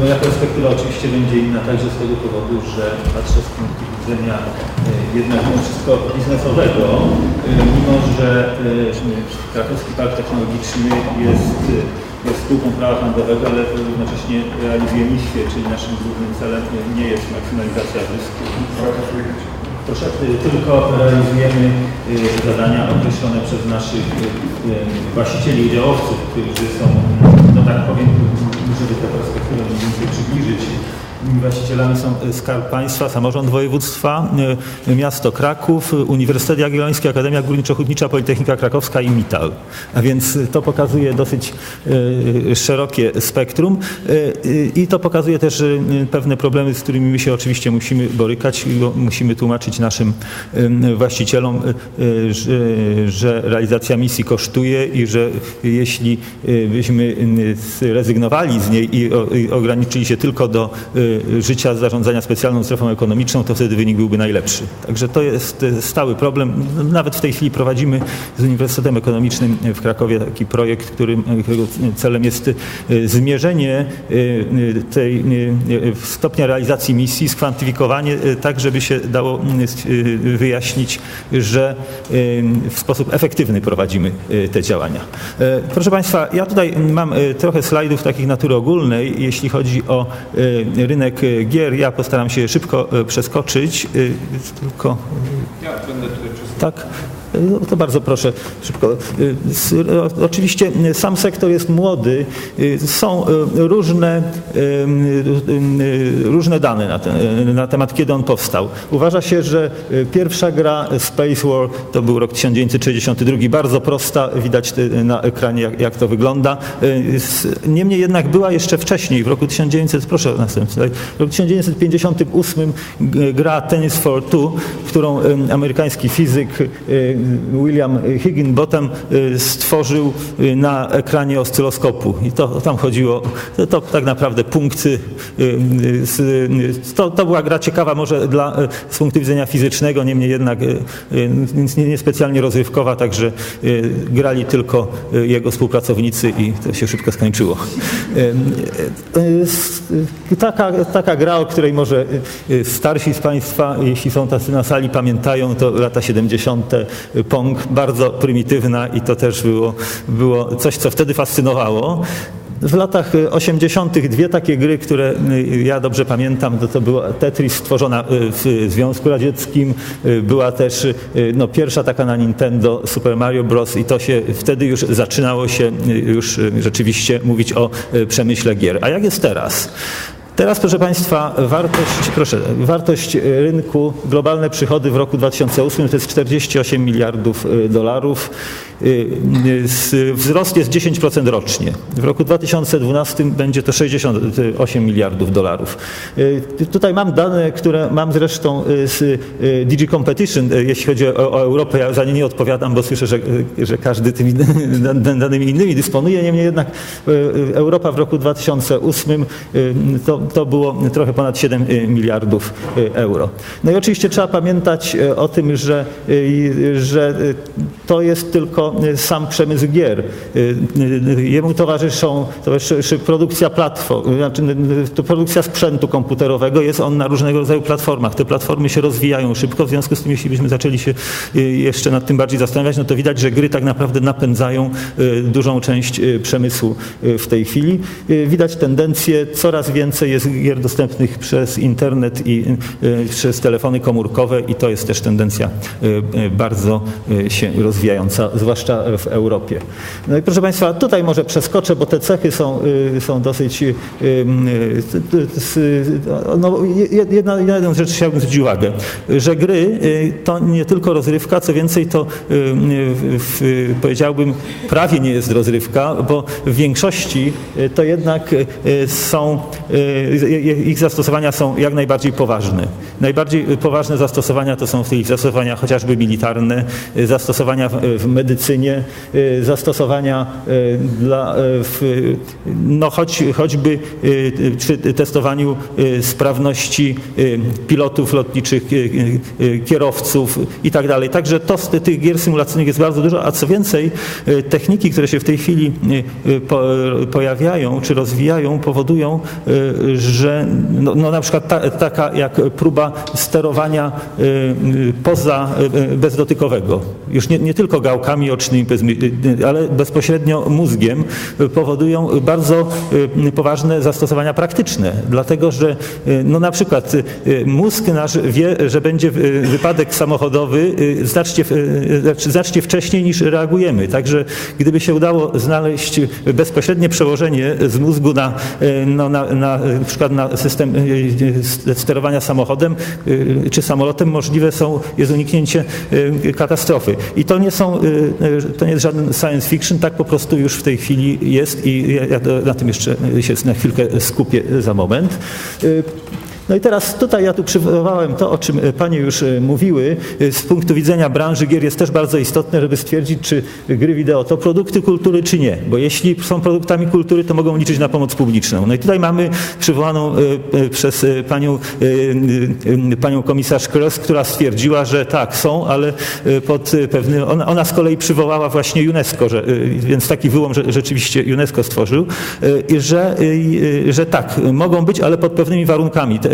moja perspektywa oczywiście będzie inna także z tego powodu, że patrzę z punktu widzenia e, jednak mimo wszystko biznesowego, e, mimo że e, Krakowski Park Technologiczny jest, jest spółką prawa handlowego, ale równocześnie realizuje misję, czyli naszym głównym celem nie jest maksymalizacja zysku. Proszę, tylko realizujemy zadania określone przez naszych właścicieli, udziałowców, którzy są, no tak powiem, żeby tę perspektywę mniej więcej przybliżyć. Właścicielami są Skarb Państwa, Samorząd Województwa, Miasto Kraków, Uniwersytet Jagielloński, Akademia Górniczo-Hutnicza, Politechnika Krakowska i Mital. A więc to pokazuje dosyć szerokie spektrum i to pokazuje też pewne problemy, z którymi my się oczywiście musimy borykać i musimy tłumaczyć naszym właścicielom, że realizacja misji kosztuje i że jeśli byśmy zrezygnowali z niej i ograniczyli się tylko do życia zarządzania specjalną strefą ekonomiczną, to wtedy wynik byłby najlepszy. Także to jest stały problem. Nawet w tej chwili prowadzimy z Uniwersytetem Ekonomicznym w Krakowie taki projekt, którym, którego celem jest zmierzenie tej stopnia realizacji misji, skwantyfikowanie tak, żeby się dało wyjaśnić, że w sposób efektywny prowadzimy te działania. Proszę Państwa, ja tutaj mam trochę slajdów takich natury ogólnej, jeśli chodzi o rynek rynek gier. Ja postaram się szybko przeskoczyć, tylko... Ja będę tutaj Tak? No to bardzo proszę szybko. Oczywiście sam sektor jest młody. Są różne, różne dane na, ten, na, temat, kiedy on powstał. Uważa się, że pierwsza gra Space War to był rok 1962. Bardzo prosta, widać na ekranie jak, jak to wygląda. Niemniej jednak była jeszcze wcześniej, w roku 1900, proszę następny, w roku 1958 gra Tennis for Two, którą amerykański fizyk William Higginbottom stworzył na ekranie oscyloskopu. I to tam chodziło, to, to tak naprawdę punkty, to, to, była gra ciekawa może dla, z punktu widzenia fizycznego, niemniej jednak niespecjalnie nie, nie rozrywkowa, także grali tylko jego współpracownicy i to się szybko skończyło. Taka, taka gra, o której może starsi z Państwa, jeśli są tacy na sali, pamiętają, to lata 70. Pong, bardzo prymitywna i to też było, było coś, co wtedy fascynowało. W latach 80. dwie takie gry, które ja dobrze pamiętam, to, to była Tetris stworzona w Związku Radzieckim, była też no, pierwsza taka na Nintendo Super Mario Bros. i to się wtedy już zaczynało się już rzeczywiście mówić o przemyśle gier. A jak jest teraz? Teraz, proszę Państwa, wartość, proszę, wartość rynku, globalne przychody w roku 2008 to jest 48 miliardów dolarów. Wzrost jest 10% rocznie. W roku 2012 będzie to 68 miliardów dolarów. Tutaj mam dane, które mam zresztą z DG Competition, jeśli chodzi o, o Europę. Ja za nie nie odpowiadam, bo słyszę, że, że każdy tymi danymi innymi dysponuje. Niemniej jednak Europa w roku 2008 to, to było trochę ponad 7 miliardów euro. No i oczywiście trzeba pamiętać o tym, że, że to jest tylko sam przemysł gier. Jemu towarzyszą, towarzyszy produkcja platform, znaczy produkcja sprzętu komputerowego. Jest on na różnego rodzaju platformach. Te platformy się rozwijają szybko, w związku z tym jeśli byśmy zaczęli się jeszcze nad tym bardziej zastanawiać, no to widać, że gry tak naprawdę napędzają dużą część przemysłu w tej chwili. Widać tendencję, coraz więcej jest gier dostępnych przez internet i przez telefony komórkowe i to jest też tendencja bardzo się rozwijająca, zwłaszcza w Europie. No i proszę Państwa, tutaj może przeskoczę, bo te cechy są, są dosyć... No, jedna, jedna rzecz chciałbym zwrócić uwagę, że gry to nie tylko rozrywka, co więcej to powiedziałbym prawie nie jest rozrywka, bo w większości to jednak są, ich zastosowania są jak najbardziej poważne. Najbardziej poważne zastosowania to są w tych zastosowaniach chociażby militarne, zastosowania zastosowania w medycynie, zastosowania dla, w, no choć, choćby przy testowaniu sprawności pilotów lotniczych, kierowców i tak dalej. Także to z tych gier symulacyjnych jest bardzo dużo, a co więcej, techniki, które się w tej chwili pojawiają czy rozwijają, powodują, że no, no na przykład ta, taka jak próba sterowania poza bezdotykowego, już nie, nie tylko gałkami ocznymi, ale bezpośrednio mózgiem, powodują bardzo poważne zastosowania praktyczne, dlatego że no na przykład mózg nasz wie, że będzie wypadek samochodowy znacznie, znacznie wcześniej niż reagujemy. Także gdyby się udało znaleźć bezpośrednie przełożenie z mózgu na, no, na, na, na przykład na system sterowania samochodem czy samolotem, możliwe są, jest uniknięcie katastrofy. I to nie są, to nie jest żaden science fiction, tak po prostu już w tej chwili jest i ja na tym jeszcze się na chwilkę skupię za moment. No i teraz tutaj ja tu przywołałem to, o czym e, Panie już e, mówiły. E, z punktu widzenia branży gier jest też bardzo istotne, żeby stwierdzić, czy gry wideo to produkty kultury, czy nie. Bo jeśli są produktami kultury, to mogą liczyć na pomoc publiczną. No i tutaj mamy przywołaną przez Panią, panią komisarz Kres, która stwierdziła, że tak, są, ale pod pewnym... Ona, ona z kolei przywołała właśnie UNESCO, że, więc taki wyłom że rzeczywiście UNESCO stworzył, że, że tak, mogą być, ale pod pewnymi warunkami. E,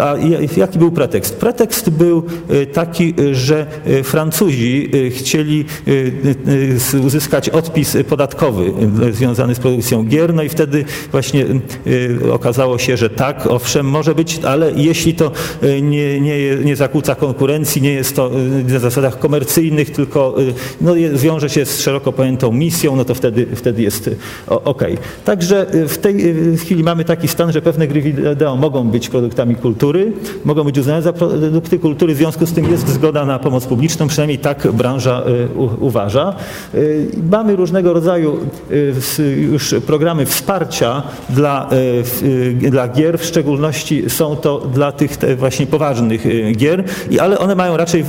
a jaki był pretekst? Pretekst był e, taki, że e, Francuzi chcieli uzyskać odpis podatkowy związany z produkcją gier, no i wtedy właśnie okazało się, że tak, owszem, może być, ale jeśli to nie, nie, nie zakłóca konkurencji, nie jest to na zasadach komercyjnych, tylko no, wiąże się z szeroko pojętą misją, no to wtedy, wtedy jest ok. Także w tej chwili mamy taki stan, że pewne gry wideo mogą być produkowane produktami kultury, mogą być uznane za produkty kultury, w związku z tym jest zgoda na pomoc publiczną, przynajmniej tak branża y, uważa. Y, mamy różnego rodzaju y, już programy wsparcia dla, dla gier, w szczególności są to dla tych właśnie poważnych gier, ale one mają raczej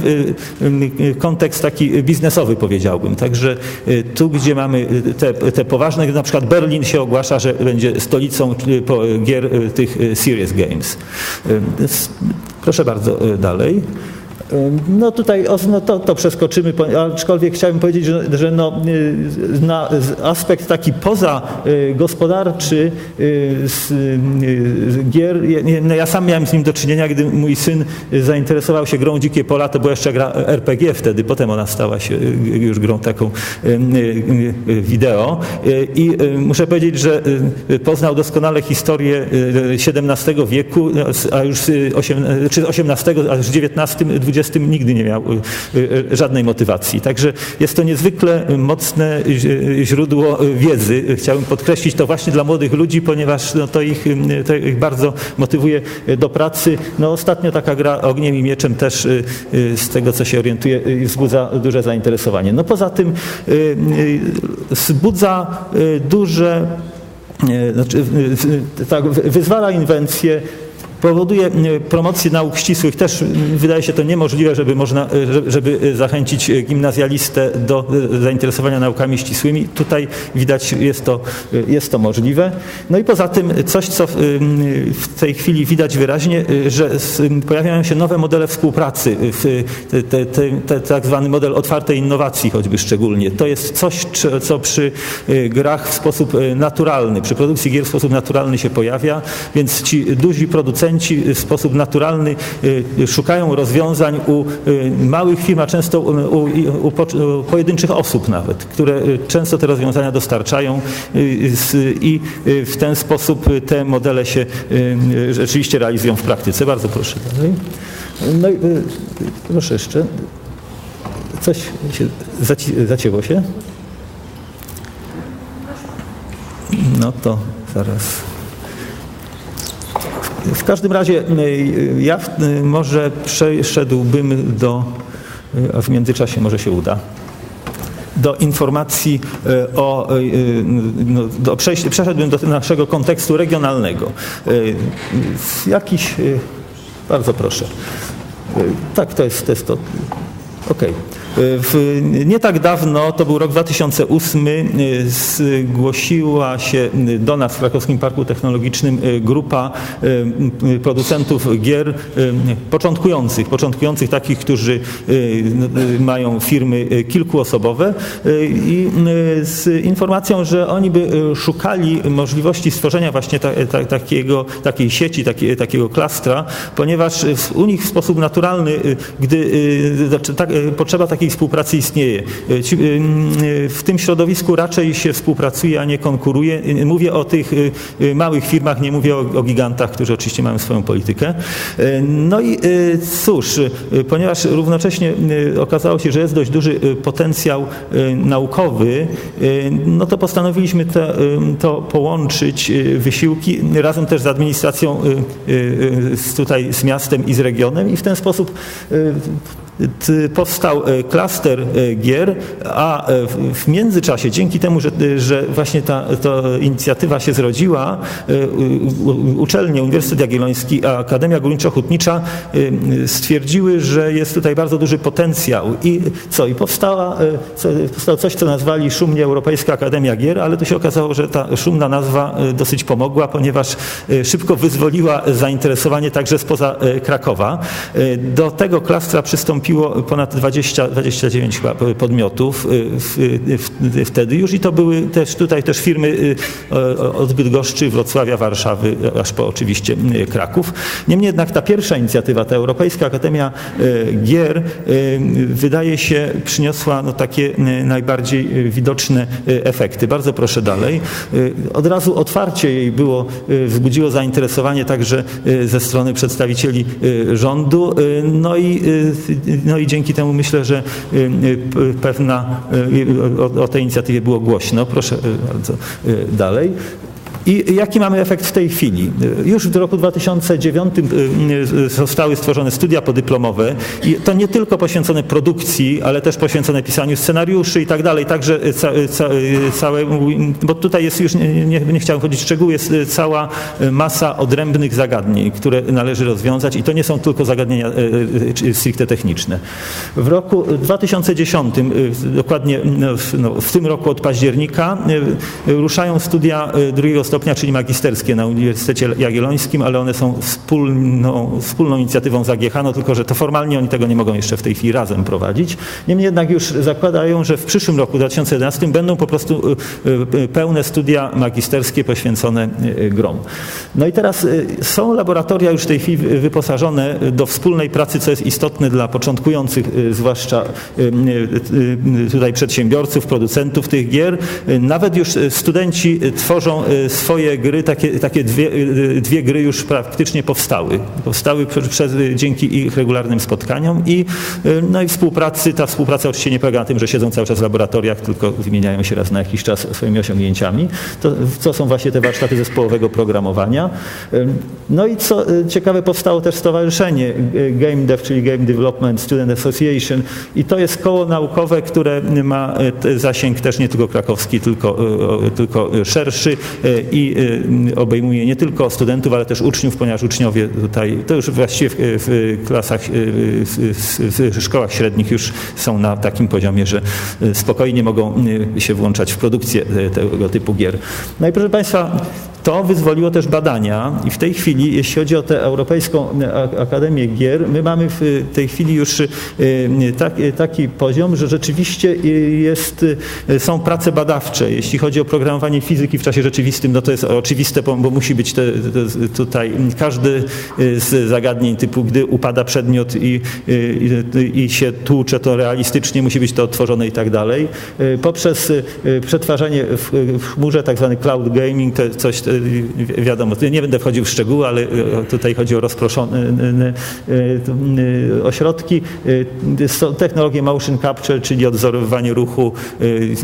kontekst taki biznesowy powiedziałbym. Także tu, gdzie mamy te, te poważne, na przykład Berlin się ogłasza, że będzie stolicą gier tych Serious Games. Proszę bardzo y, dalej. No tutaj no to, to przeskoczymy, aczkolwiek chciałbym powiedzieć, że, że no, y, na aspekt taki poza y, y, z gier, no ja sam miałem z nim do czynienia, gdy mój syn zainteresował się grą Dzikie Pola, to była jeszcze gra RPG wtedy, potem ona stała się już grą taką wideo. I muszę powiedzieć, że poznał doskonale historię XVII wieku, a już czy XVIII, a już XIX, XX nigdy nie miał y, y, żadnej motywacji. Także jest to niezwykle mocne źródło wiedzy. Chciałbym podkreślić to właśnie dla młodych ludzi, ponieważ no, to, ich, to ich bardzo motywuje do pracy. No, ostatnio taka gra ogniem i mieczem też y, z tego, co się orientuje, wzbudza duże zainteresowanie. No poza tym wzbudza duże znaczy, tak, wyzwala inwencję, powoduje e, promocję nauk ścisłych. Też wydaje się to niemożliwe, żeby, można, e, żeby zachęcić gimnazjalistę do e, zainteresowania naukami ścisłymi. Tutaj widać, jest to, jest to możliwe. No i poza tym coś, co w tej chwili widać wyraźnie, że pojawiają się nowe modele współpracy, te, tak zwany model otwartej innowacji choćby szczególnie. To jest coś, co przy grach w sposób naturalny, przy produkcji gier w sposób naturalny się pojawia, więc ci duzi producenci producenci w sposób naturalny y, szukają rozwiązań u y, małych firm, a często u, u, u pojedynczych osób nawet, które y, często te rozwiązania dostarczają i w ten sposób te modele się rzeczywiście realizują w praktyce. Bardzo proszę dalej. No i proszę jeszcze. Coś się zacięło się? No to zaraz. W każdym razie y, ja y, może przeszedłbym do, y, a w międzyczasie może się uda, do informacji o, no, do przejść, przeszedłbym do naszego kontekstu regionalnego. Jakiś, bardzo proszę. Tak, to jest, to jest to. Okej. Okay. Nie tak dawno, to był rok 2008, zgłosiła się do nas w Krakowskim Parku Technologicznym grupa producentów gier początkujących, początkujących takich, którzy mają firmy kilkuosobowe i z informacją, że oni by szukali możliwości stworzenia właśnie ta, ta, takiego, takiej sieci, taki, takiego klastra, ponieważ u nich w sposób naturalny, gdy tak, potrzeba takiej współpracy istnieje. W tym środowisku raczej się współpracuje, a nie konkuruje. Mówię o tych małych firmach, nie mówię o, o gigantach, którzy oczywiście mają swoją politykę. No i cóż, ponieważ równocześnie okazało się, że jest dość duży potencjał naukowy, no to postanowiliśmy to, to połączyć wysiłki razem też z administracją tutaj z miastem i z regionem i w ten sposób powstał e, klaster e, gier, a w międzyczasie, dzięki temu, że, że właśnie ta, ta inicjatywa się zrodziła, uczelnie, Uniwersytet Jagielloński, a Akademia Górniczo-Hutnicza stwierdziły, że jest tutaj bardzo duży potencjał i co? I powstała, powstało coś, co nazwali szumnie Europejska Akademia Gier, ale to się okazało, że ta szumna nazwa dosyć pomogła, ponieważ szybko wyzwoliła zainteresowanie także spoza Krakowa. Do tego klastra przystąpiło ponad 20, 29 podmiotów y, wtedy już i to były też tutaj też firmy od Bydgoszczy, Wrocławia, Warszawy, aż po oczywiście Kraków. Niemniej jednak ta pierwsza inicjatywa, ta Europejska Akademia Gier wydaje się przyniosła no, takie najbardziej widoczne efekty. Bardzo proszę dalej. Od razu otwarcie jej było, wzbudziło zainteresowanie także ze strony przedstawicieli rządu. No i no i dzięki temu myślę, że y, y, pewna y, o, o tej inicjatywie było głośno. Proszę bardzo dalej. I jaki mamy efekt w tej chwili? Już w roku 2009 y, y, zostały stworzone studia podyplomowe i to nie tylko poświęcone produkcji, ale też poświęcone pisaniu scenariuszy i tak dalej, także ca, całe, bo tutaj jest już, nie, nie, nie chciałem wchodzić w szczegóły, jest cała masa odrębnych zagadnień, które należy rozwiązać i to nie są tylko zagadnienia y, stricte techniczne. W roku 2010, dokładnie no, no, w tym roku od października, ruszają studia drugiego stopnia, czyli magisterskie na Uniwersytecie Jagiellońskim, ale one są wspólną, wspólną inicjatywą z AGH, no tylko że to formalnie oni tego nie mogą jeszcze w tej chwili razem prowadzić. Niemniej jednak już zakładają, że w przyszłym roku 2011 będą po prostu y, y, pełne studia magisterskie poświęcone y, grom. No i teraz są laboratoria już w tej chwili wyposażone do wspólnej pracy, co jest istotne dla początkujących, zwłaszcza tutaj przedsiębiorców, producentów tych gier. Nawet już studenci tworzą swoje gry, takie, takie dwie, dwie gry już praktycznie powstały. Powstały przez, dzięki ich regularnym spotkaniom i, no i współpracy. Ta współpraca oczywiście nie polega na tym, że siedzą cały czas w laboratoriach, tylko wymieniają się raz na jakiś czas swoimi osiągnięciami. To, co są właśnie te warsztaty zespołowego programowania. No i co ciekawe, powstało też stowarzyszenie Game Dev, czyli Game Development Student Association i to jest koło naukowe, które ma zasięg też nie tylko krakowski, tylko, tylko szerszy i y, obejmuje nie tylko studentów, ale też uczniów, ponieważ uczniowie tutaj, to już właściwie w, w klasach, y, w, w szkołach średnich już są na takim poziomie, że y, spokojnie mogą się włączać w produkcję tego typu gier. No i proszę Państwa, to wyzwoliło też badania i w tej chwili, jeśli chodzi o tę Europejską Akademię Gier, my mamy w tej chwili już taki, taki poziom, że rzeczywiście jest, są prace badawcze. Jeśli chodzi o programowanie fizyki w czasie rzeczywistym, no to jest oczywiste, bo, musi być te, te, tutaj każdy z zagadnień typu, gdy upada przedmiot i, i, i się tłucze to realistycznie, musi być to odtworzone i tak dalej. Poprzez przetwarzanie w, w chmurze, tak zwany cloud gaming, to coś wiadomo, nie będę wchodził w szczegóły, ale tutaj chodzi o rozproszone ośrodki. Są technologie motion capture, czyli odwzorowywanie ruchu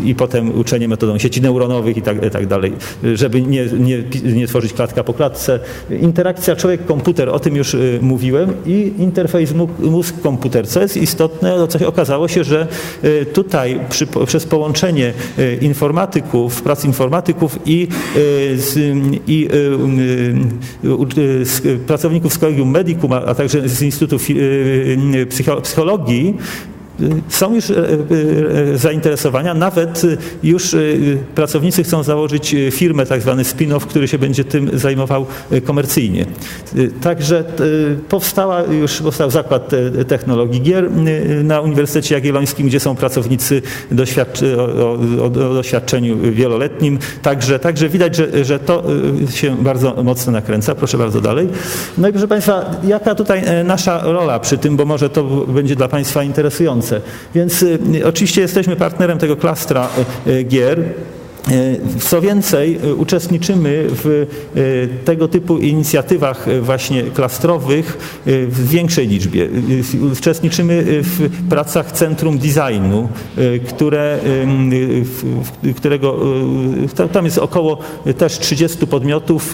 i potem uczenie metodą sieci neuronowych i tak, tak dalej, żeby nie, nie, nie tworzyć klatka po klatce. Interakcja człowiek-komputer, o tym już mówiłem i interfejs mózg-komputer, co jest istotne, no coś okazało się, że tutaj przy, przez połączenie informatyków, prac informatyków i z i y, y, y, pracowników z Collegium Medicum, a także z Instytutu Psychologii są już zainteresowania, nawet już pracownicy chcą założyć firmę, tak zwany spin-off, który się będzie tym zajmował komercyjnie. Także powstała już powstał Zakład Technologii Gier na Uniwersytecie Jagiellońskim, gdzie są pracownicy o, o, o doświadczeniu wieloletnim. Także, także widać, że, że to się bardzo mocno nakręca. Proszę bardzo dalej. No i proszę Państwa, jaka tutaj nasza rola przy tym, bo może to będzie dla Państwa interesujące. Więc oczywiście jesteśmy partnerem tego klastra gier. Co więcej, uczestniczymy w tego typu inicjatywach właśnie klastrowych w większej liczbie. Uczestniczymy w pracach Centrum Designu, które, którego tam jest około też 30 podmiotów.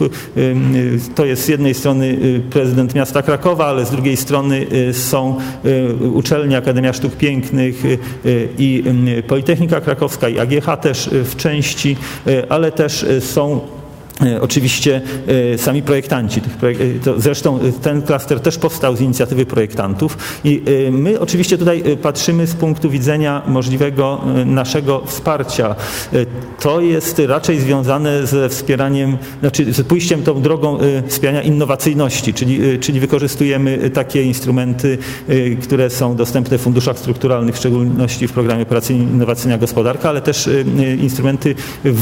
To jest z jednej strony prezydent miasta Krakowa, ale z drugiej strony są uczelnie Akademia Sztuk Pięknych i Politechnika Krakowska i AGH też w części E, ale też e, są oczywiście e, sami projektanci. Zresztą ten klaster też powstał z inicjatywy projektantów i e, my oczywiście tutaj patrzymy z punktu widzenia możliwego naszego wsparcia. To jest raczej związane ze wspieraniem, znaczy z pójściem tą drogą wspierania innowacyjności, czyli, czyli wykorzystujemy takie instrumenty, które są dostępne w funduszach strukturalnych, w szczególności w programie operacyjnym Innowacyjna Gospodarka, ale też instrumenty w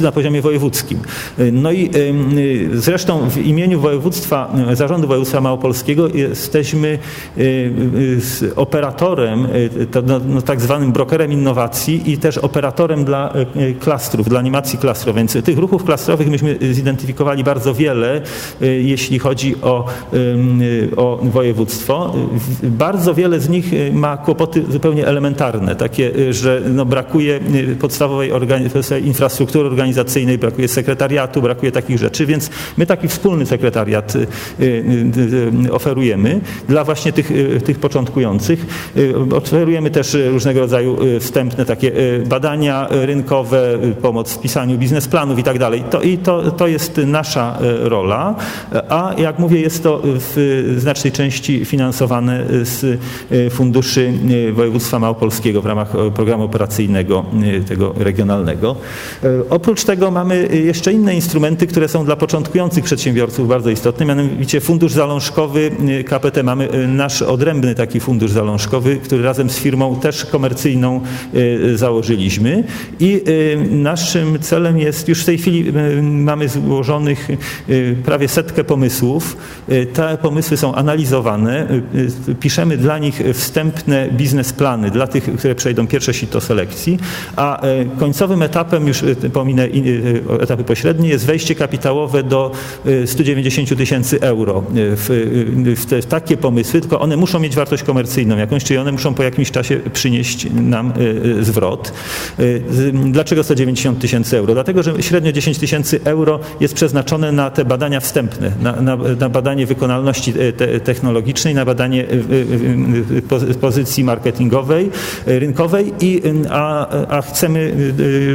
na poziomie wojewódzkim. No i zresztą w imieniu województwa, Zarządu Województwa Małopolskiego jesteśmy operatorem, no, no, tak zwanym brokerem innowacji i też operatorem dla klastrów, dla animacji klastrów. Więc tych ruchów klastrowych myśmy zidentyfikowali bardzo wiele, jeśli chodzi o, o województwo. Bardzo wiele z nich ma kłopoty zupełnie elementarne, takie, że no, brakuje podstawowej infrastruktury organizacyjnej, brakuje sekretariatu, brakuje takich rzeczy, więc my taki wspólny sekretariat y, y, y, oferujemy dla właśnie tych, tych początkujących. Oferujemy też różnego rodzaju wstępne takie badania rynkowe, pomoc w pisaniu biznesplanów i tak dalej. To, I to, to jest nasza rola, a jak mówię, jest to w znacznej części finansowane z funduszy województwa małopolskiego w ramach programu operacyjnego tego regionalnego. Oprócz tego mamy jeszcze inne instrumenty, instrumenty, które są dla początkujących przedsiębiorców bardzo istotne, mianowicie fundusz zalążkowy y, KPT. Mamy y, nasz odrębny taki fundusz zalążkowy, który razem z firmą też komercyjną y, założyliśmy i naszym celem jest, już w tej chwili mamy złożonych prawie setkę pomysłów. Te pomysły są analizowane, piszemy dla nich wstępne biznesplany, dla tych, które przejdą pierwsze sito selekcji, a końcowym etapem, już pominę etapy pośrednie, jest wejście kapitałowe do 190 y, tysięcy euro w, y, w, te, takie pomysły, tylko one muszą mieć wartość komercyjną jakąś, czyli one muszą po jakimś czasie przynieść nam y, zwrot. Dlaczego 190 tysięcy euro? Dlatego, że średnio 10 tysięcy euro jest przeznaczone na te badania wstępne, na, na, na badanie wykonalności te, technologicznej, na badanie pozycji marketingowej, rynkowej, i, a, a chcemy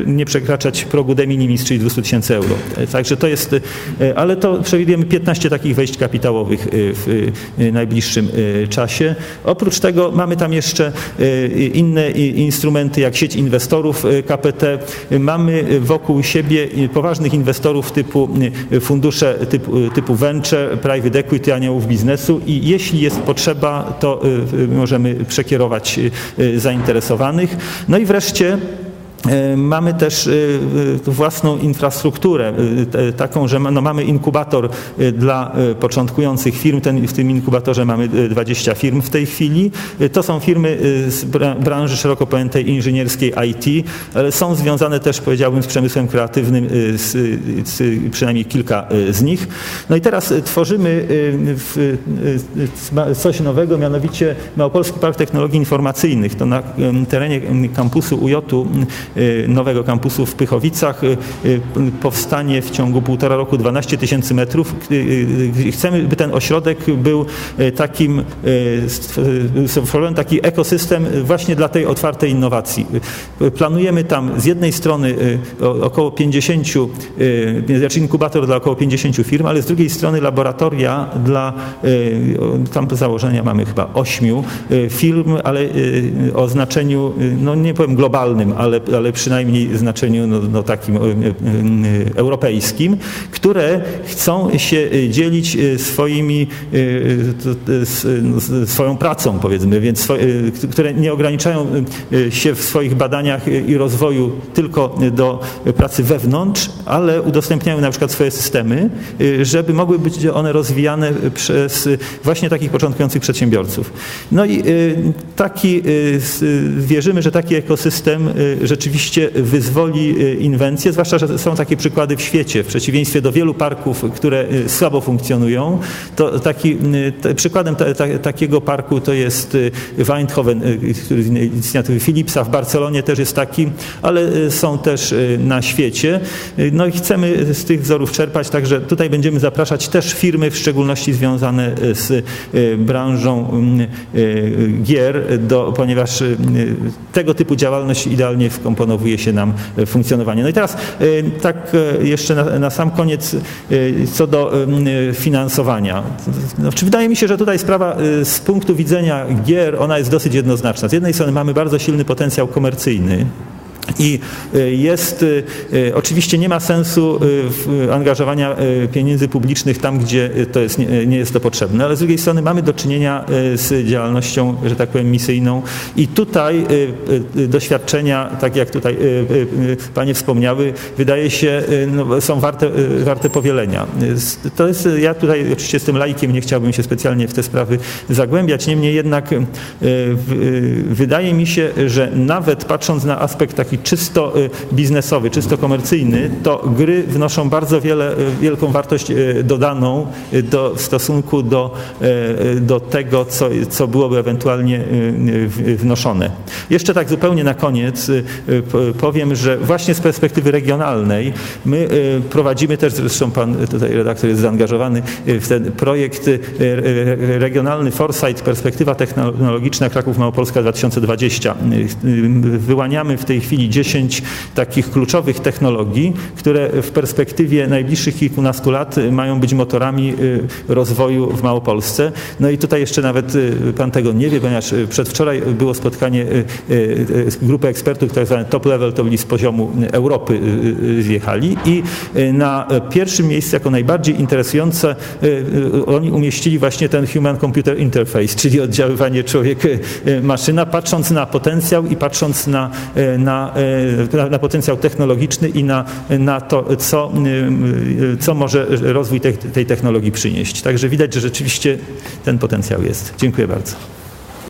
nie przekraczać progu de minimis, czyli 200 tysięcy euro. Także to jest, e, ale to przewidujemy 15 takich wejść kapitałowych e, w e, najbliższym czasie. Oprócz tego mamy tam jeszcze inne instrumenty jak sieć inwestorów KPT. Mamy wokół siebie poważnych inwestorów typu fundusze typu, typu venture, private equity, aniołów biznesu i jeśli jest potrzeba, to możemy przekierować zainteresowanych. No i wreszcie mamy też e, e, własną infrastrukturę, taką, że no mamy inkubator dla początkujących firm. Ten, w tym inkubatorze mamy 20 firm w tej chwili. To są firmy z branży szeroko pojętej inżynierskiej IT, ale są związane też, powiedziałbym, z przemysłem kreatywnym, z, z przynajmniej kilka z nich. No i teraz tworzymy coś nowego, mianowicie Małopolski Park Technologii Informacyjnych. To na terenie kampusu UJ-u nowego kampusu w Pychowicach powstanie w ciągu półtora roku 12 tysięcy metrów. Chcemy, by ten ośrodek był takim, stworzyłem taki ekosystem właśnie dla tej otwartej innowacji. Planujemy tam z jednej strony około 50, znaczy inkubator dla około 50 firm, ale z drugiej strony laboratoria dla, tam założenia mamy chyba 8 firm, ale o znaczeniu, no nie powiem globalnym, ale, ale przynajmniej znaczeniu no, no takim europejskim, które chcą się dzielić swoimi, no, swoją pracą powiedzmy, więc które nie ograniczają się w swoich badaniach i rozwoju tylko do pracy wewnątrz, ale udostępniają na przykład swoje systemy, żeby mogły być one rozwijane przez właśnie takich początkujących przedsiębiorców. No i taki, wierzymy, że taki ekosystem rzeczywiście wyzwoli inwencję, zwłaszcza, że są takie przykłady w świecie, w przeciwieństwie do wielu parków, które słabo funkcjonują, to taki, przykładem ta, ta, takiego parku to jest Weindhoven, który z inicjatywy Philipsa w Barcelonie też jest taki, ale są też na świecie. No i chcemy z tych wzorów czerpać, także tutaj będziemy zapraszać też firmy, w szczególności związane z branżą gier, do, ponieważ tego typu działalność idealnie wkomponowuje się nam w funkcjonowanie. No i teraz tak jeszcze na, na sam koniec co do finansowania. Znaczy, wydaje mi się, że tutaj sprawa z punktu widzenia gier, ona jest dosyć jednoznaczna. Z jednej strony mamy bardzo silny potencjał komercyjny, i y, jest, y, y, oczywiście nie ma sensu angażowania pieniędzy publicznych tam, gdzie to jest, nie jest to potrzebne, ale z drugiej strony mamy do czynienia z działalnością, że tak powiem, misyjną. I tutaj doświadczenia, tak jak tutaj Panie wspomniały, wydaje się, no, są warte, warte powielenia. To jest, ja tutaj oczywiście jestem laikiem, nie chciałbym się specjalnie w te sprawy zagłębiać, niemniej jednak wydaje mi się, że nawet patrząc na aspekt taki czysto y, biznesowy, czysto komercyjny, to gry wnoszą bardzo wiele, y, wielką wartość y, dodaną do, w stosunku do, do tego, co, co byłoby ewentualnie wnoszone. Jeszcze tak zupełnie na koniec powiem, że właśnie z perspektywy regionalnej my prowadzimy też, zresztą pan tutaj redaktor jest zaangażowany w ten projekt regionalny Foresight, perspektywa technologiczna Kraków Małopolska 2020. Wyłaniamy w tej chwili 10 takich kluczowych technologii, które w perspektywie najbliższych kilkunastu lat mają być motorami y, rozwoju w Małopolsce. No i tutaj jeszcze nawet y, pan tego nie wie, ponieważ y, przedwczoraj było spotkanie grupy ekspertów, które zwane top level, to byli z poziomu Europy zjechali i na pierwszym miejscu jako najbardziej interesujące oni umieścili właśnie ten human computer interface, czyli oddziaływanie człowiek-maszyna, patrząc na potencjał i patrząc na, na na, na potencjał technologiczny i na, na to, co, co może rozwój tej, tej technologii przynieść. Także widać, że rzeczywiście ten potencjał jest. Dziękuję bardzo.